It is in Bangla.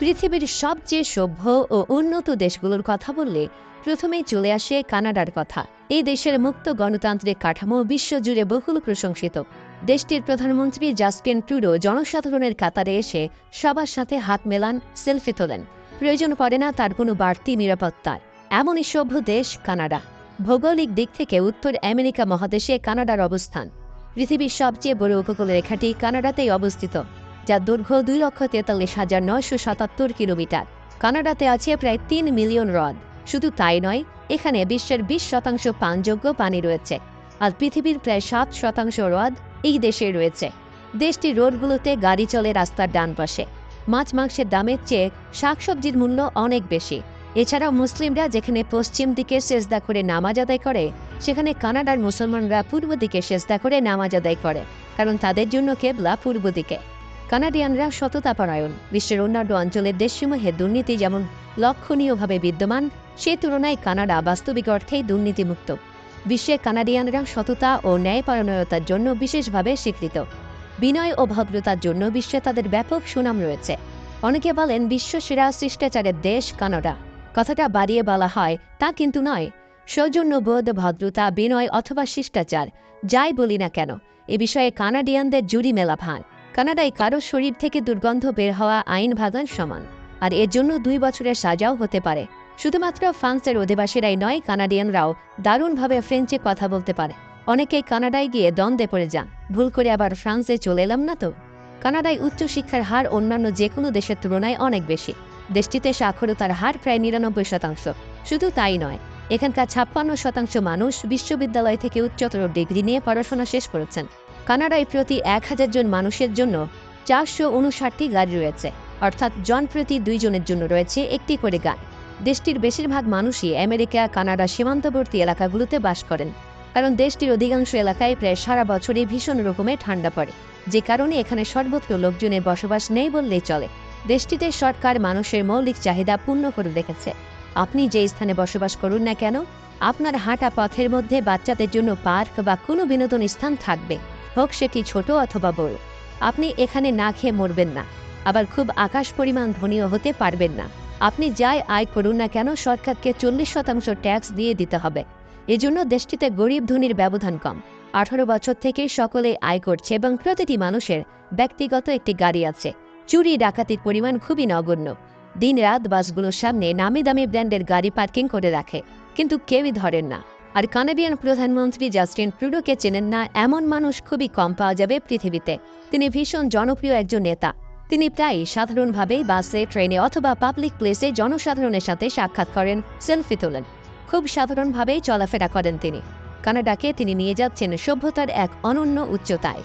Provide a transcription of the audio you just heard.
পৃথিবীর সবচেয়ে সভ্য ও উন্নত দেশগুলোর কথা বললে প্রথমেই চলে আসে কানাডার কথা। এই দেশের মুক্ত গণতান্ত্রিক কাঠামো বিশ্বজুড়ে বহুল প্রশংসিত। দেশটির প্রধানমন্ত্রী জাস্টিন ট্রুডো জনসাধারণের কাতারে এসে সবার সাথে হাত মেলান, সেলফি তোলেন। প্রয়োজন পড়ে না তার কোনো বাড়তি নিরাপত্তার এমনই সভ্য দেশ কানাডা। ভৌগোলিক দিক থেকে উত্তর আমেরিকা মহাদেশে কানাডার অবস্থান। পৃথিবীর সবচেয়ে বড় উপকূল রেখাটি কানাডাতেই অবস্থিত। যার দৈর্ঘ্য দুই লক্ষ তেতাল্লিশ হাজার নয়শো সাতাত্তর কিলোমিটার। কানাডাতে আছে প্রায় তিন মিলিয়ন হ্রদ। শুধু তাই নয়, এখানে বিশ্বের বিশ শতাংশ পানযোগ্য পানি রয়েছে, আর পৃথিবীর প্রায় সাত শতাংশ হ্রদ এই দেশে রয়েছে। দেশটির রোডগুলোতে গাড়ি চলে রাস্তার ডান পাশে। মাছ মাংসের দামের চেয়ে শাকসবজির মূল্য অনেক বেশি। এছাড়াও মুসলিমরা যেখানে পশ্চিম দিকে সেজদা করে নামাজ আদায় করে, সেখানে কানাডার মুসলমানরা পূর্ব দিকে সেজদা করে নামাজ আদায় করে, কারণ তাদের জন্য কেবলা পূর্ব দিকে। কানাডিয়ানরা সততাপরায়ণ। বিশ্বের অন্যান্য অঞ্চলের দেশসমূহে দুর্নীতি যেমন লক্ষণীয়ভাবে বিদ্যমান, সে তুলনায় কানাডা বাস্তবিক অর্থেই দুর্নীতিমুক্ত। বিশ্বে কানাডিয়ানরা সততা ও ন্যায়পরায়ণতার জন্য বিশেষভাবে স্বীকৃত। বিনয় ও ভদ্রতার জন্য বিশ্বে তাদের ব্যাপক সুনাম রয়েছে। অনেকে বলেন বিশ্ব সেরা শিষ্টাচারের দেশ কানাডা। কথাটা বাড়িয়ে বলা হয়, তা কিন্তু নয়। সৌজন্যবোধ ভদ্রতা, বিনয় অথবা শিষ্টাচার, যাই বলি না কেন, এ বিষয়ে কানাডিয়ানদের জুড়ি মেলা ভান কানাডায় কারও শরীর থেকে দুর্গন্ধ বের হওয়া আইন ভাগান সমান, আর এর জন্য দুই বছরের সাজাও হতে পারে। শুধুমাত্র ফ্রান্সের অধিবাসীরাই নয়, কানাডিয়ানরাও দারুণভাবে ফ্রেঞ্চে কথা বলতে পারে। অনেকেই কানাডায় গিয়ে দ্বন্দ্বে পড়ে যান, ভুল করে আবার ফ্রান্সে চলে এলাম না তো? কানাডায় উচ্চশিক্ষার হার অন্যান্য যে কোনো দেশের তুলনায় অনেক বেশি। দেশটিতে সাক্ষরতার হার প্রায় নিরানব্বই শতাংশ। শুধু তাই নয়, এখানকার ছাপ্পান্ন শতাংশ মানুষ বিশ্ববিদ্যালয় থেকে উচ্চতর ডিগ্রি নিয়ে পড়াশোনা শেষ করেছেন। কানাডায় প্রতি এক হাজার জন মানুষের জন্য চারশো উনষাটটি গাড়ি রয়েছে। অর্থাৎ জন প্রতি দুইজনের জন্য রয়েছে একটি করে গান দেশটির বেশিরভাগ মানুষই আমেরিকা, কানাডা সীমান্তবর্তী এলাকাগুলোতে বাস করেন। কারণ দেশটির অধিকাংশ এলাকায় প্রায় সারা বছরই ভীষণ রকমের ঠান্ডা পড়ে। যে কারণে এখানে সর্বত্র লোকজনের বসবাস নেই বললেই চলে। দেশটিতে সরকার মানুষের মৌলিক চাহিদা পূর্ণ করে রেখেছে। আপনি যে স্থানে বসবাস করুন না কেন, আপনার হাঁটা পথের মধ্যে বাচ্চাদের জন্য পার্ক বা কোনো বিনোদন স্থান থাকবে। হোক সেটি ছোট অথবা বড়। আপনি এখানে না খেয়ে মরবেন না। আবার খুব আকাশ পরিমাণ ধনীও হতে পারবেন না। আপনি যাই আয় করুন না কেন সরকারকে চল্লিশ শতাংশ ট্যাক্স দিয়ে দিতে হবে। এজন্য দেশটিতে গরিব ধনীর ব্যবধান কম। আঠারো বছর থেকে সকলে আয় করছে এবং প্রতিটি মানুষের ব্যক্তিগত একটি গাড়ি আছে। চুরি, ডাকাতির পরিমাণ খুবই নগণ্য। দিন রাত বাসগুলোর সামনে নামি দামি ব্র্যান্ডের গাড়ি পার্কিং করে রাখে, কিন্তু কেউই ধরেন না। আর কানাডিয়ান প্রধানমন্ত্রী জাস্টিন ট্রুডোকে চেনেন না, এমন মানুষ খুবই কম পাওয়া যাবে পৃথিবীতে। তিনি ভীষণ জনপ্রিয় একজন নেতা। তিনি প্রায়ই সাধারণভাবেই বাসে, ট্রেনে অথবা পাবলিক প্লেসে জনসাধারণের সাথে সাক্ষাৎ করেন, সেলফি তোলেন। খুব সাধারণভাবেই চলাফেরা করেন তিনি। কানাডাকে তিনি নিয়ে যাচ্ছেন সভ্যতার এক অনন্য উচ্চতায়।